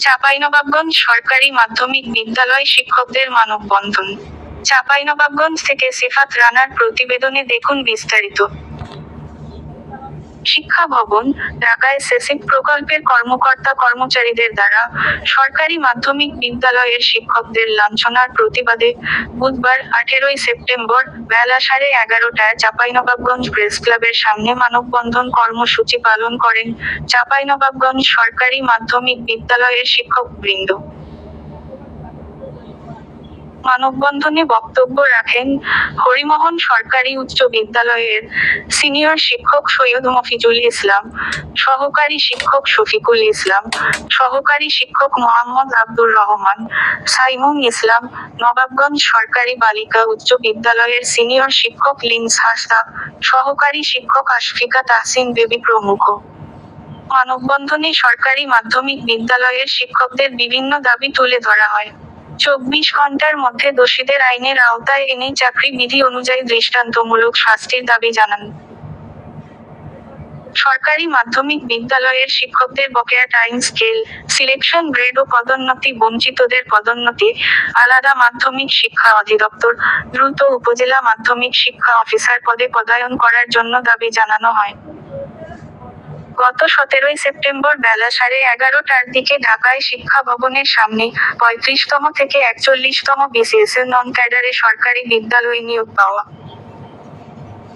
চাঁপাইনবাবগঞ্জ সরকারি মাধ্যমিক বিদ্যালয় শিক্ষকদের মানববন্ধন। চাঁপাইনবাবগঞ্জ থেকে সিফাত রানার প্রতিবেদনে দেখুন বিস্তারিত। শিক্ষা ভবন ঢাকায় সেসিক প্রকল্পের কর্মকর্তা কর্মচারীদের দ্বারা সরকারি মাধ্যমিক বিদ্যালয়ের শিক্ষকদের লাঞ্ছনার প্রতিবাদে বুধবার আঠেরোই সেপ্টেম্বর বেলা সাড়ে এগারোটায় চাঁপাইনবাবগঞ্জ প্রেস ক্লাবের সামনে মানববন্ধন কর্মসূচি পালন করেন চাঁপাইনবাবগঞ্জ সরকারি মাধ্যমিক বিদ্যালয়ের শিক্ষকবৃন্দ। মানববন্ধনে বক্তব্য রাখেন হরিমোহন সরকারি উচ্চ বিদ্যালয়ের সিনিয়র শিক্ষক সৈয়দ মফিজুল ইসলাম, সহকারী শিক্ষক শফিকুল ইসলাম, সহকারী শিক্ষক মোহাম্মদ আব্দুর রহমান, সাইমুম ইসলাম, নবাবগঞ্জ সরকারি বালিকা উচ্চ বিদ্যালয়ের সিনিয়র শিক্ষক লিন্স হাসদা, সহকারী শিক্ষক আশফিকা তাহসিন বেবি প্রমুখ। মানববন্ধনে সরকারি মাধ্যমিক বিদ্যালয়ের শিক্ষকদের বিভিন্ন দাবি তুলে ধরা হয়। চব্বিশ ঘণ্টার মধ্যে দোষীদের আইনের আওতায় এনে চাকরি বিধি অনুযায়ী দৃষ্টান্তমূলক শাস্তির দাবি জানান। সরকারি মাধ্যমিক বিদ্যালয়ের শিক্ষকদের বকেয়া টাইম স্কেল, সিলেকশন গ্রেড ও পদোন্নতি, বঞ্চিতদের পদোন্নতি, আলাদা মাধ্যমিক শিক্ষা অধিদপ্তর, দ্রুত উপজেলা মাধ্যমিক শিক্ষা অফিসার পদে পদায়ন করার জন্য দাবি জানানো হয়। গত সতেরোই সেপ্টেম্বর বেলা সাড়ে এগারোটার দিকে ঢাকায় শিক্ষা ভবনের সামনে পঁয়ত্রিশতম থেকে একচল্লিশতম বিসিএস এর নন ক্যাডারে সরকারি বিদ্যালয় নিয়োগ পাওয়া।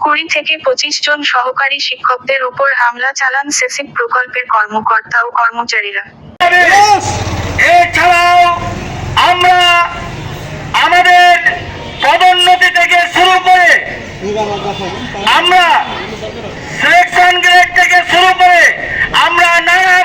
কুড়ি থেকে পঁচিশ জন সহকারী শিক্ষকদের উপর হামলা চালান সেসিক প্রকল্পের কর্মকর্তা ও কর্মচারীরা। শুরু করে আমরা নানা